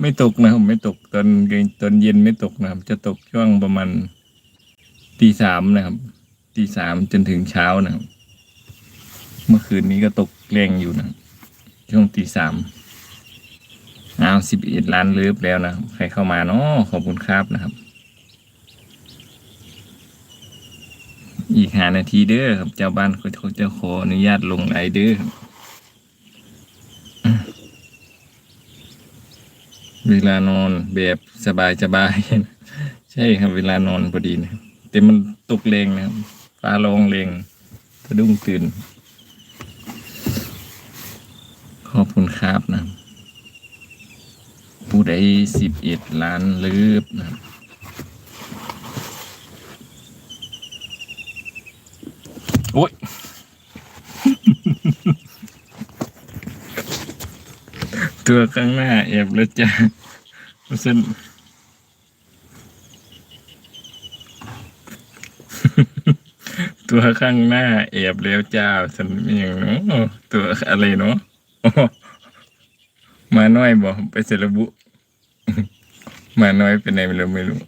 ไม่ตกนะครับไม่ตกตอนตอนเย็นไม่ตกนะครับ จะตกช่วงประมาณตีสามนะครับตีสามจนถึงเช้านะครับ เมื่อคืนนี้ก็ตกแรงอยู่นะช่วงตีสามอ้าวสิบเอ็ดล้านเลิฟแล้วนะใครเข้ามาเนาะขอบคุณครับนะครับ อีกหานาทีเด้อครับเจ้าบ้านเขาจะขออนุญาตลงไลน์เด้อครับ เวลานอนแบบสบายสบายใช่ครับ เวลานอนพอดีนะแต่มันตกแรงนะครับฟ้าร้องแรงสะดุ้งตื่น ขอบคุณครับนะ ผู้ใดสิบเอ็ดล้านลืบนะครับโอ้ย ตัวข้างหน้าแอบแล้วจ้าเส้นตัวข้างหน้าแอบแล้วจ้าสันเมียงเนาะตัวอะไรเนาะมาน้อยบอกไปเสระบุ มาน้อยเป็นไหนไม่รู้ไม่รู้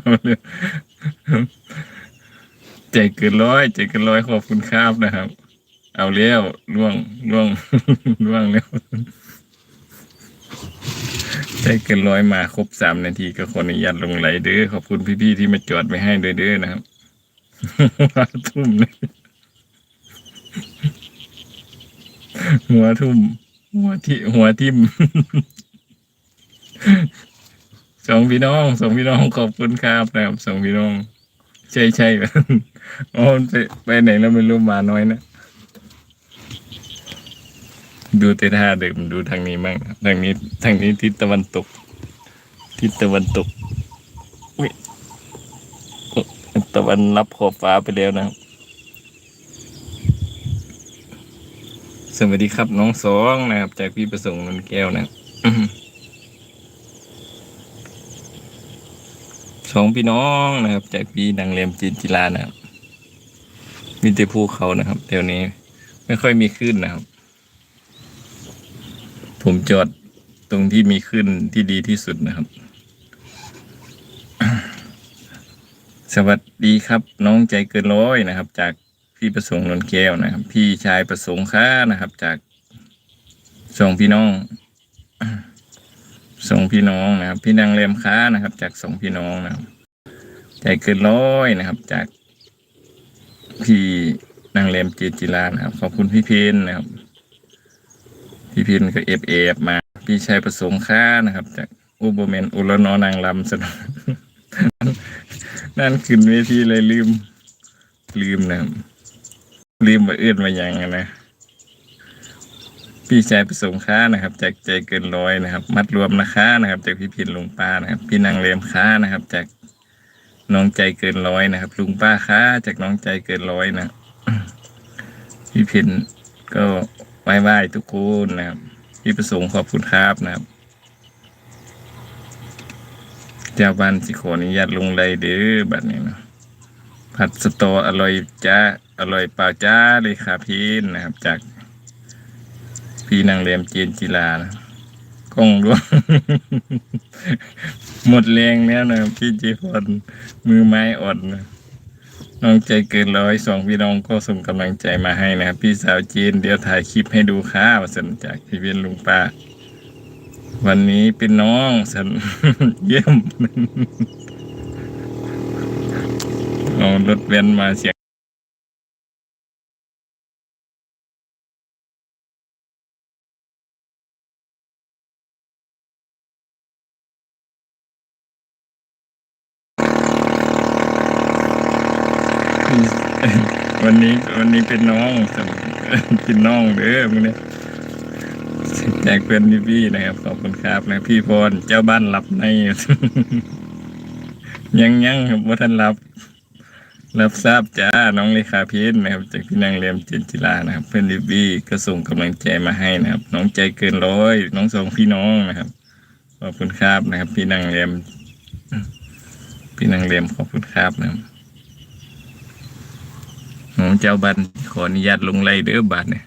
เอาเลยใจเกินร้อยใจเกินร้อยขอบคุณครับนะครับ เอาเลี้ยวล่วงล่วงล่วงแล้วได้เกินร้อยมาครบสามนาทีก็ขออนุญาตลงไหลเด้อขอบคุณพี่ๆที่มาจอดไว้ให้เด้อนะครับหัวทุ่มเลยหัวทุ่ม หัวที่หัวทิ่มสองพี่น้องสองพี่น้องขอบคุณครับนะครับสองพี่น้อง ใช่ใช่อ๋อนไปไปไหนแล้วไม่รู้มาน้อยนะ ดูเตท่าเดิมดูทางนี้มั่งทางนี้ทางนี้ทิศตะวันตก ทิศตะวันตกอุ๊ยตะวันรับขอบฟ้าไปแล้วนะสวัสดีครับน้องสองนะครับ จากพี่ประสงค์นนแก้วนะสองพี่น้องนะครับ จากพี่ดังเลียมจินจิลานะครับมีแต่ภูเขานะครับเดี๋ยวนี้ ไม่ค่อยมีคลื่นนะครับ ผมจอดตรงที่มีคลื่นที่ดีที่สุดนะครับ สวัสดีครับ น้องใจเกินร้อยนะครับ จากพี่ประสงค์นนแก้วนะครับ พี่ชายประสงค์ค้านะครับ จากสองพี่น้องสองพี่น้องนะครับ พี่นางเลียมค้านะครับ จากสองพี่น้องนะครับ ใจเกินร้อยนะครับ จากพี่นางเลียมเจจิลานะครับขอบคุณพี่เพนนะครับ พี่พินก็เอฟเอฟมา พี่ชายประสงค์ค้านะครับ จากอุบเมนอุลนอนางลำสนนั่นขึ้นเวทีเลยลืม ลืมนะครับลืมมาเอื้อนมาอย่างนะพี่ชายประสงค์ค้านะครับ จากใจเกินร้อยนะครับ มัดรวมนะคะนะครับ จากพี่พินลุงป้านะครับ พี่นางเลมค้านะครับ จากน้องใจเกินร้อยนะครับ ลุงป้าค้าจากน้องใจเกินร้อยนะ พี่พินก็ ไหว้ไหว้ทุกคนนะครับพี่ประสงค์ขอบคุณครับนะครับ เจ้าบ้านสิขออนุญาตลงเลยเด้อบัดนี้เนะผัดสตออร่อยจ้าอร่อยเปล่าจ้าเลยค่ะพี่นะครับ จาก พี่นางเรียมเจนจิลานะกล้องร่วงหมดแรงแล้วนะพี่เจพรมือไม้อ่อนนะ น้องใจเกินร้อยสองพี่น้องก็ส่งกำลังใจมาให้นะครับ พี่สาวจีนเดี๋ยวถ่ายคลิปให้ดูค่ะวสันจากพี่เวียนลุงป้า วันนี้เป็นน้องสันเยี่ยมเอารถเว้นมาเสียง วันนี้วันนี้เป็นน้องเป็นน้องเด้อมึงเนี่ยแจกเพื่อนพี่ๆนะครับ ขอบคุณครับนะพี่พรเจ้าบ้านรับในยังยังครับว่าท่านรับ รับทราบจ้าน้องเลขาเพชรนะครับ จากพี่นางเลียมเจนจิลานะครับ เพื่อนรีบี้ก็ส่งกำลังใจมาให้นะครับ น้องใจเกินร้อย น้องสองพี่น้องนะครับ ขอบคุณครับนะครับ พี่นางเลียม พี่นางเลียมขอบคุณครับนะครับ น้องเจ้าบ้านขออนุญาตลงไล่เด้อบาทเนี่ย